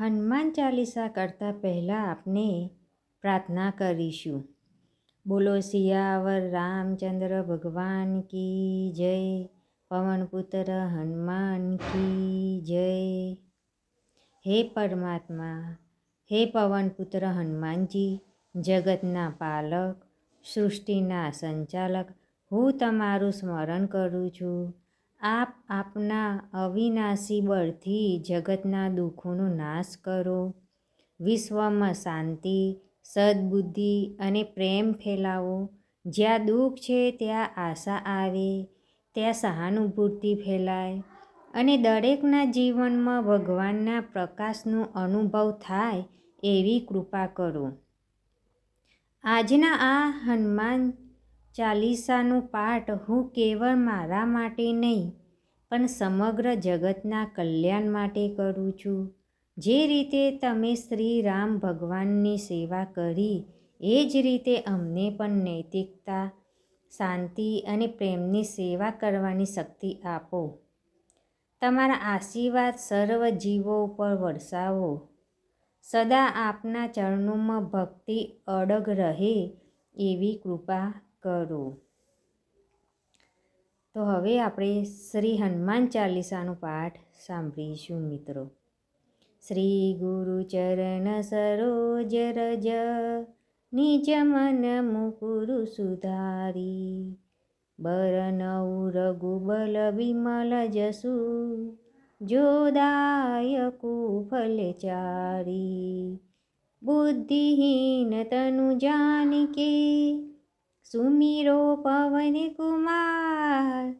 હનુમાન ચાલીસા કરતાં પહેલાં આપણે પ્રાર્થના કરીશું. બોલો સિયાવર રામચંદ્ર ભગવાન કી જય પવનપુત્ર હનુમાન કી જય. હે પરમાત્મા, હે પવનપુત્ર હનુમાનજી, જગતના પાલક, સૃષ્ટિના સંચાલક, હું તમારું સ્મરણ કરું છું. આપ આપના અવિનાશી બળથી જગતના દુઃખોનો નાશ કરો. વિશ્વમાં શાંતિ, સદબુદ્ધિ અને પ્રેમ ફેલાવો. જ્યાં દુઃખ છે ત્યાં આશા આવે, ત્યાં સહાનુભૂતિ ફેલાય અને દરેકના જીવનમાં ભગવાનના પ્રકાશનો અનુભવ થાય એવી કૃપા કરો. આજના આ હનુમાન ચાલીસાનું પાઠ હું કેવળ મારા માટે નહીં, પણ સમગ્ર જગતના કલ્યાણ માટે કરું છું. જે રીતે તમે શ્રી રામ ભગવાનની સેવા કરી, એ જ રીતે અમને પણ નૈતિકતા, શાંતિ અને પ્રેમની સેવા કરવાની શક્તિ આપો. તમારા આશીર્વાદ સર્વ જીવો ઉપર વરસાવો. સદા આપના ચરણોમાં ભક્તિ અડગ રહે એવી કૃપા કરો. તો હવે આપણે શ્રી હનુમાન ચાલીસાનો પાઠ સાંભળીશું મિત્રો. શ્રી ગુરુ ચરણ સરોજ રજ, નિજ મન મુકુરુ સુધારી. બરનઉ રઘુબલ વિમલ જસુ જોદાયકુ ફલચારી બુદ્ધિહીન તનુ જાનકે સુમીરો પવન કુમાર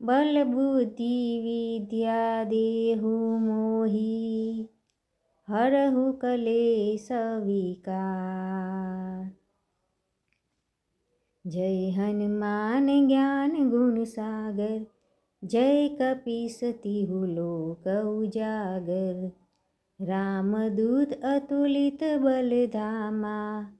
બલ બુદ્ધિ વિદ્યા દેહુ મોહી હરહુ કલેશ વિકાર. જય હનુમાન જ્ઞાન ગુણ સાગર, જય કપીસતી લોક ઉજાગર રામદૂત અતુલિત બલધામા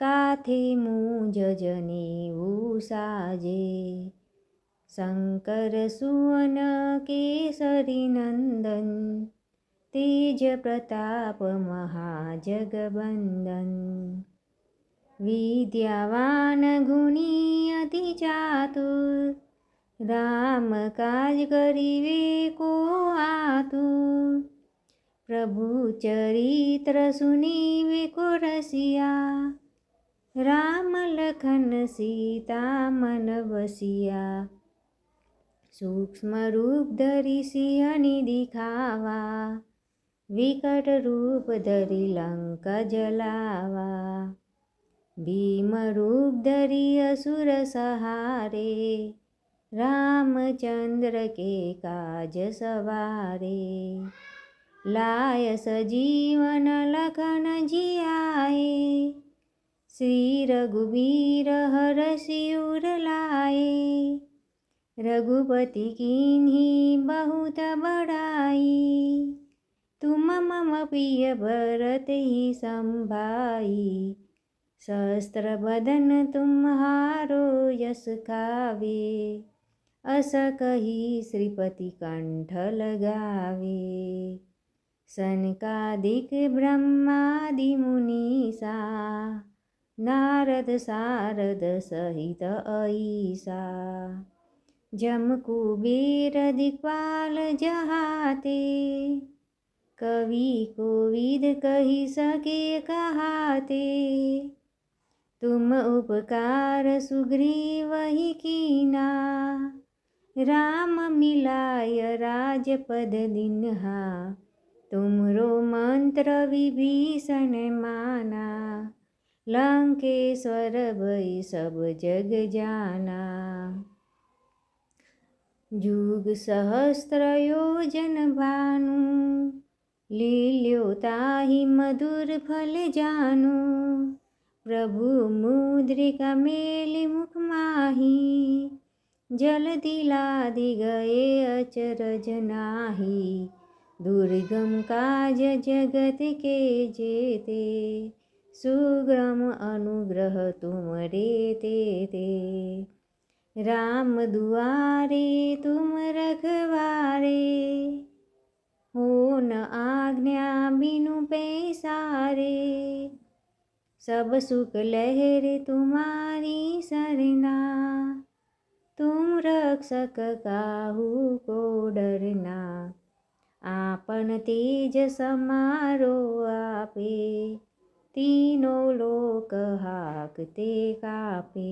કાથે મુજ ઉસાજે સાજે શંકર સુવન કેસરી નંદન, તેજ પ્રતાપ મહાજગબંદન વિદ્યાવાન ગુણી અતિ ચાતુર રામ કાજ કરીવે કો આતુર. પ્રભુ ચરિત્ર સુનીવે કો રસિયા રામ લખન સીતા મન બસિયા સૂક્ષ્મ રૂપ ધરી સિંહની દિખાવા. વિકટ રૂપ ધરી લંક જલાવા. ભીમ રૂપ ધરી અસુર સહારે. રામચંદ્ર કે કાજ સવારે. લાય સજીવન લખન જીયાએ. श्री रघुबीर हर शिवर लाए रघुपति किन्ही बहुत बड़ाई तुम मम प्रिय भरत ही संभाई शस्त्र बदन तुम्हारो यस खावे अस कही श्रीपति कंठ लगावे। सनकादिक ब्रह्मादि मुनीसा નારદ સારદ સહિત અઈસા. જમ કુબેર દિપાલ જહાતે. કવિ કોવિદ કહી શકે કહાતે. તુમ ઉપકાર સુગ્રીવહી કીના. રામ મિલાય રાજપદ દિનહા. તુમરો મંત્ર વિભીષણ માના. लंकेश्वर भई सब जग जाना। जुग सहस्त्र योजन भानु लील्यो ताही मधुर फल जानु। प्रभु मुद्रिका मेली मुख माही, जल दिला दि गए अचरज नाही दुर्गम काज जगत के जेते સુગ્રમ અનુગ્રહ તુમ રે તે તે રામ દુઆરે તુમ રખવારે हो न आज्ञा बिनु पैसारे सब सुख लहर तुम्हारी सरना तुम रक्षक काहू को डरना आपन तेज समारो आपे તીનો લોક હાક તે કાપે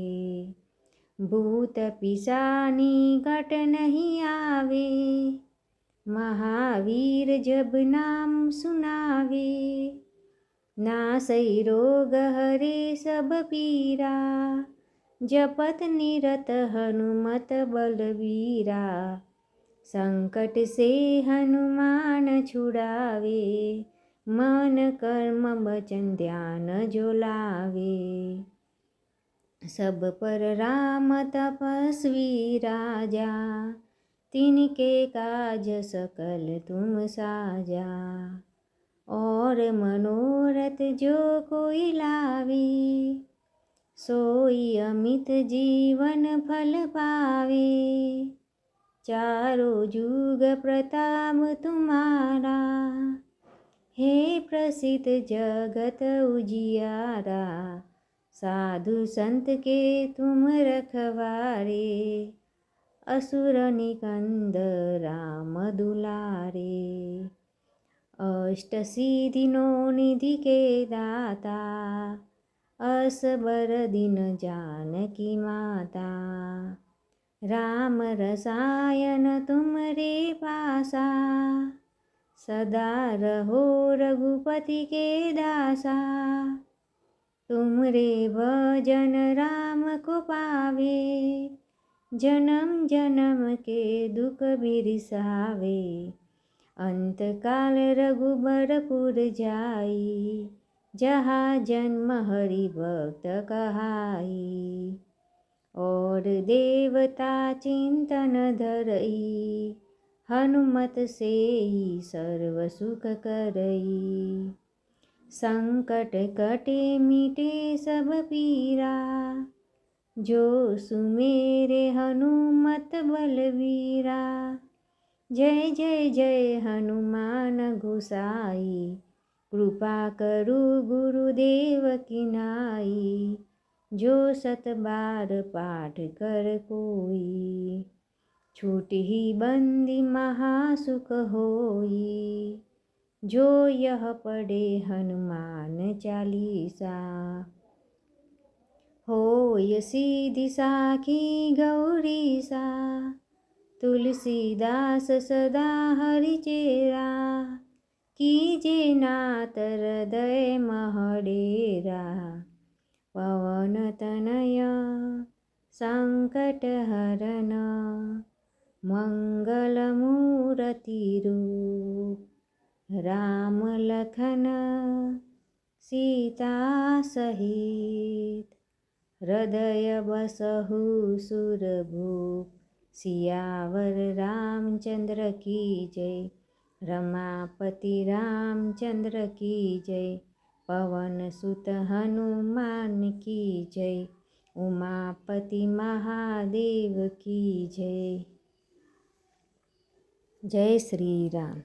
ભૂત પિસાની ઘટ નહીં આવે મહાવીર જબ નામ સુનાવે નાસઈ રોગ હરે સબ પીરા જપત નિરત હનુમત બલવીરા સંકટ સે હનુમાન છુડાવે मन कर्म वचन ध्यान जो लावे सब पर राम तपस्वी राजा तिनके काज सकल तुम साजा और मनोरथ जो कोई लावे सोई अमित जीवन फल पावे चारों जुग प्रताप तुम्हारा हे प्रसिद्ध जगत उजियारा साधु संत के तुम रखवारे असुर निकंद राम दुलारे। अष्ट सिद्धिनो निधि के दाता असबर दिन जानकी माता। राम रसायन तुम रे पासा सदा रहो रघुपति के दासा। तुम रे भजन राम को पावे जन्म जन्म के दुख बिरसावे। अंतकाल रघुबरपुर जाई जहाँ जन्म हरि भक्त कहाई। और देवता चिंतन धरई हनुमत से ही सर्व सुख करई संकट कटे मिटे सब पीरा जो सुमेरे हनुमत बलवीरा जय जय जय हनुमान गोसाई कृपा करु गुरुदेव की नाई जो सत बार पाठ कर कोई છૂટી બંદી મહાસુખ હોઈ જો યહ પડે હનુમાન ચાલીસા. હોય સીધી સાખી ગૌરી સા તુલસીદાસ સદા હરિચેરા. કીજે નાત હૃદય મહડેરા. પવન તનય સંકટ હરણ. राम लखन सीता सहित हृदय बसहु सुरभूप सियावर रामचंद्र की जय रमापति रामचंद्र की जय पवन सुत हनुमान की जय उमापति महादेव की जय જય શ્રી રામ.